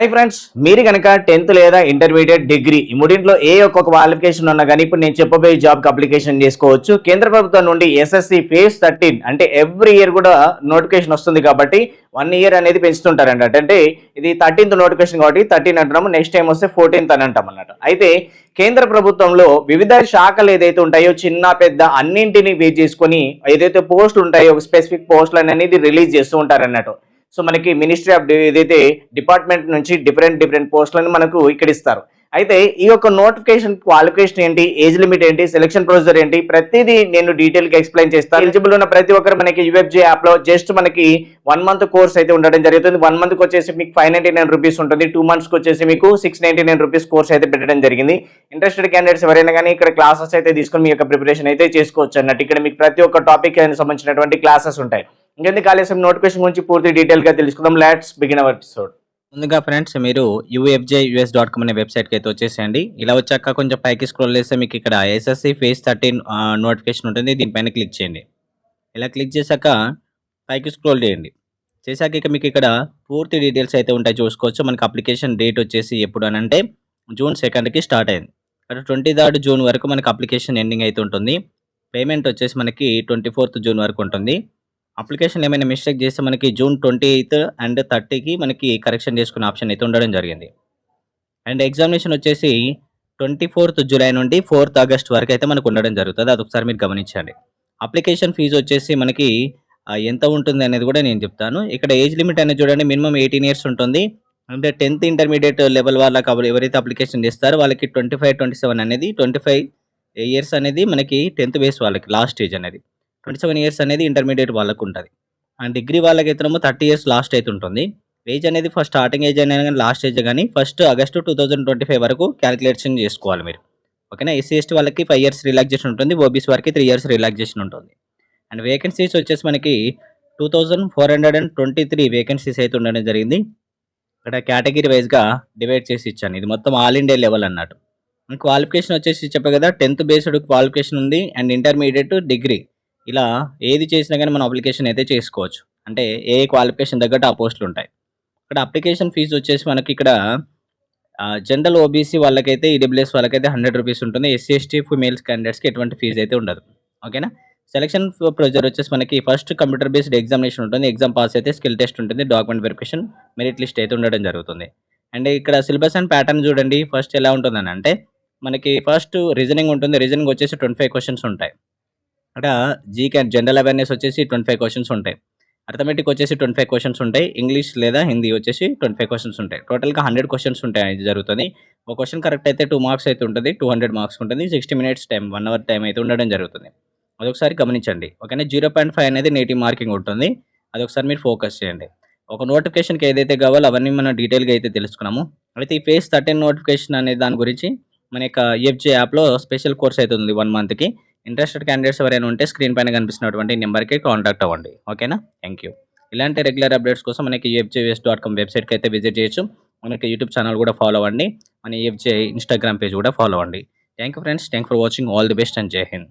Hi friends మీరు కనుక tenth లేదా ఇంటర్మీడియట్ డిగ్రీ ఈ మూడింట్లో ఏ ఒక్కొక్క క్వాలిఫికేషన్ ఉన్నా కానీ ఇప్పుడు నేను చెప్పబోయే జాబ్కి అప్లికేషన్ చేసుకోవచ్చు. కేంద్ర ప్రభుత్వం నుండి ఎస్ఎస్సి ఫేజ్ థర్టీన్ అంటే ఎవ్రీ ఇయర్ కూడా నోటిఫికేషన్ వస్తుంది కాబట్టి వన్ ఇయర్ అనేది పెంచుతుంటారంట. అంటే ఇది థర్టీన్త్ నోటిఫికేషన్ కాబట్టి థర్టీన్ అంటున్నాము నెక్స్ట్ టైం వస్తే ఫోర్టీన్త్ అని అంటాం అన్నట్టు అయితే కేంద్ర ప్రభుత్వంలో వివిధ శాఖలు ఏదైతే ఉంటాయో చిన్న పెద్ద అన్నింటినీ బేస్ చేసుకొని ఏదైతే పోస్టులు ఉంటాయో ఒక స్పెసిఫిక్ పోస్టులు అనేది రిలీజ్ చేస్తూ ఉంటారన్నట్టు. సో మనకి మినిస్ట్రీ ఆఫ్ ఏదైతే డిపార్ట్మెంట్ నుంచి డిఫరెంట్ డిఫరెంట్ పోస్టులను మనకు ఇక్కడ ఇస్తారు. అయితే ఈ యొక్క నోటిఫికేషన్ క్వాలిఫికేషన్ ఏంటి ఏజ్ లిమిట్ ఏంటి సెలక్షన్ ప్రొసీజర్ ఏంటి ప్రతిదీ నేను డీటెయిల్గా ఎక్స్ప్లెయిన్ చేస్తాను ఎలిజిబుల్ ఉన్న ప్రతి ఒక్కరు మనకి యూఎఫ్జే యాప్లో జస్ట్ మనకి వన్ మంత్ కోర్స్ అయితే ఉండడం జరుగుతుంది. వన్ మంత్ వచ్చేసి మీకు ఫైవ్ నైన్టీ నైన్ రూపీస్ ఉంటుంది. టూ మంత్స్ వచ్చేసి మీకు six ninety nine rupees course అయితే పెట్టడం జరిగింది. ఇంట్రెస్టెడ్ క్యాండిడేట్స్ ఎవరైనా కానీ ఇక్కడ క్లాసెస్ అయితే తీసుకొని మీ యొక్క ప్రిపరేషన్ అయితే చేసుకోవచ్చు అన్నట్టు. ఇక్కడ మీకు ప్రతి ఒక్క టాపిక్ సంబంధించినటువంటి క్లాసెస్ ఉంటాయి. ఇంకెందుకు ఆలస్యం? నోటిఫికేషన్ గురించి పూర్తి డీటెయిల్గా తెలుసుకుందాం. లాట్స్ బిగిన్ అవర్ ఎపిసోడ్ ముందుగా ఫ్రెండ్స్ మీరు యూఎఫ్జే యూఎస్ డాట్ కామ్ అనే వెబ్సైట్కి అయితే వచ్చేసేయండి. ఇలా వచ్చాక కొంచెం పైకి స్క్రోల్ చేస్తే మీకు ఇక్కడ ఎస్ఎస్సి ఫేజ్ థర్టీన్ నోటిఫికేషన్ ఉంటుంది. దీనిపైన క్లిక్ చేయండి. ఇలా క్లిక్ చేశాక పైకి స్క్రోల్ చేయండి. చేశాక ఇక మీకు ఇక్కడ పూర్తి డీటెయిల్స్ అయితే ఉంటాయి చూసుకోవచ్చు. మనకి అప్లికేషన్ డేట్ వచ్చేసి ఎప్పుడు అని అంటే జూన్ సెకండ్కి స్టార్ట్ అయింది. అక్కడ ట్వంటీ థర్డ్ జూన్ వరకు మనకి అప్లికేషన్ ఎండింగ్ అయితే ఉంటుంది. పేమెంట్ వచ్చేసి మనకి ట్వంటీ ఫోర్త్ జూన్ వరకు ఉంటుంది. అప్లికేషన్ ఏమైనా మిస్టేక్ చేస్తే మనకి జూన్ ట్వంటీ ఎయిత్ అండ్ థర్టీకి మనకి కరెక్షన్ చేసుకునే ఆప్షన్ అయితే ఉండడం జరిగింది. అండ్ ఎగ్జామినేషన్ వచ్చేసి ట్వంటీ ఫోర్త్ జూలై నుండి ఫోర్త్ ఆగస్ట్ వరకు అయితే మనకు ఉండడం జరుగుతుంది. అది ఒకసారి మీరు గమనించండి. అప్లికేషన్ ఫీజు వచ్చేసి మనకి ఎంత ఉంటుంది అనేది కూడా నేను చెప్తాను. ఇక్కడ ఏజ్ లిమిట్ అనేది చూడండి మినిమం ఎయిటీన్ ఇయర్స్ ఉంటుంది. అంటే టెన్త్ ఇంటర్మీడియట్ లెవెల్ వాళ్ళకి ఎవరైతే అప్లికేషన్ చేస్తారో వాళ్ళకి ట్వంటీ ఫైవ్ ట్వంటీ సెవెన్ అనేది ట్వంటీ ఫైవ్ ఇయర్స్ అనేది మనకి టెన్త్ బేస్ వాళ్ళకి లాస్ట్ ఏజ్ అనేది. ట్వంటీ సెవెన్ ఇయర్స్ అనేది ఇంటర్మీడియట్ వాళ్ళకు ఉంటుంది అండ్ డిగ్రీ వాళ్ళకి థర్టీ ఇయర్స్ లాస్ట్ అయితే ఉంటుంది. ఏజ్ అనేది ఫస్ట్ స్టార్టింగ్ ఏజ్ అనేది కానీ లాస్ట్ ఏజ్ కానీ first August two thousand twenty five వరకు క్యాలిక్యులేషన్ చేసుకోవాలి మీరు. ఓకేనా? ఎస్సీ ఎస్టీ వాళ్ళకి ఫైవ్ ఇయర్స్ రిలాక్సేషన్ ఉంటుంది. ఓబీసీ వారికి త్రీ ఇయర్స్ రిలాక్సేషన్ ఉంటుంది. అండ్ వేకెన్సీస్ వచ్చేసి మనకి two thousand four hundred and twenty three vacancies అయితే ఉండడం జరిగింది. ఇక్కడ కేటగిరీ వైజ్గా డివైడ్ చేసి ఇచ్చాను. ఇది మొత్తం ఆల్ ఇండియా లెవెల్ అన్నట్టు. క్వాలిఫికేషన్ వచ్చేసి చెప్పే కదా టెన్త్ బేస్డ్ క్వాలిఫికేషన్ ఉంది. అండ్ ఇంటర్మీడియట్ డిగ్రీ ఇలా ఏది చేసినా కానీ మనం అప్లికేషన్ అయితే చేసుకోవచ్చు. అంటే ఏ క్వాలిఫికేషన్ తగ్గట్టు ఆ పోస్టులు ఉంటాయి. ఇక్కడ అప్లికేషన్ ఫీజు వచ్చేసి మనకి ఇక్కడ జనరల్ ఓబీసీ వాళ్ళకైతే ఈడబ్ల్యూఎస్ వాళ్ళకైతే హండ్రెడ్ రూపీస్ ఉంటుంది. ఎస్సీ ఎస్టీ ఫిమేల్స్ క్యాండిడేట్స్కి ఎటువంటి ఫీజు అయితే ఉండదు. ఓకేనా సెలక్షన్ ప్రొసీజర్ వచ్చేసి మనకి ఫస్ట్ కంప్యూటర్ బేస్డ్ ఎగ్జామినేషన్ ఉంటుంది. ఎగ్జామ్ పాస్ అయితే స్కిల్ టెస్ట్ ఉంటుంది. డాక్యుమెంట్ వెరిఫికేషన్ మెరిట్ లిస్ట్ అయితే ఉండడం జరుగుతుంది. అండ్ ఇక్కడ సిలబస్ అండ్ ప్యాటర్న్ చూడండి. ఫస్ట్ ఎలా ఉంటుందని అంటే మనకి ఫస్ట్ రీజనింగ్ ఉంటుంది. రీజనింగ్ వచ్చేసి ట్వంటీ ఫైవ్ క్వశ్చన్స్ ఉంటాయి. అక్కడ జీకే జనరల్ అవేర్నెస్ వచ్చేసి ట్వంటీ ఫైవ్ క్వశ్చన్స్ ఉంటాయి. అర్థమెటిక్ వచ్చేసి ట్వంటీ ఫైవ్ క్వశ్చన్స్ ఉంటాయి. ఇంగ్లీష్ లేదా హిందీ వచ్చేసి ట్వంటీ ఫైవ్ క్వశ్చన్స్ ఉంటాయి టోటల్గా హండ్రెడ్ క్వశ్చన్స్ ఉంటాయి ఇది జరుగుతుంది. ఒక క్వశ్చన్ కరెక్ట్ అయితే టూ మార్క్స్ అయితే ఉంటుంది. టూ హండ్రెడ్ మార్క్స్ ఉంటుంది. Sixty minutes time one hour time అయితే ఉండడం జరుగుతుంది. అదొకసారి గమనించండి. ఓకేనా? జీరో పాయింట్ ఫైవ్ అనేది నేటివ్ మార్కింగ్ ఉంటుంది. అదొకసారి మీరు ఫోకస్ చేయండి. ఒక నోటిఫికేషన్కి ఏదైతే కావాలో అవన్నీ మనం డీటెయిల్గా అయితే తెలుసుకున్నాము. అయితే ఈ ఫేస్ థర్టీన్ నోటిఫికేషన్ అనే దాని గురించి మన యొక్క ఈఎఫ్జే యాప్లో స్పెషల్ కోర్స్ అయితే ఉంది వన్ మంత్కి ఇంట్రెస్టెడ్ క్యాండిడేట్స్ ఎవరైనా ఉంటే స్క్రీన్ పైన కనిపిస్తున్నటువంటి నెంబర్కి కాంటాక్ట్ అవ్వండి. ఓకేనా? థ్యాంక్ యూ ఇలాంటి రెగ్యులర్ అప్డేట్స్ కోసం మనకి E ఈఎఫ్జేఎస్ డాట్ కామ్ వెబ్సైట్కి అయితే విజిట్ చేయొచ్చు. మనకి యూట్యూబ్ ఛానల్ కూడా ఫాలో అవ్వండి. మన ఏఎఫ్జే ఈఎఫ్జే ఇన్స్టాగ్రామ్ పేజ్ కూడా ఫాలో అవ్వండి. Thank you friends thank for watching all the best and Jai Hind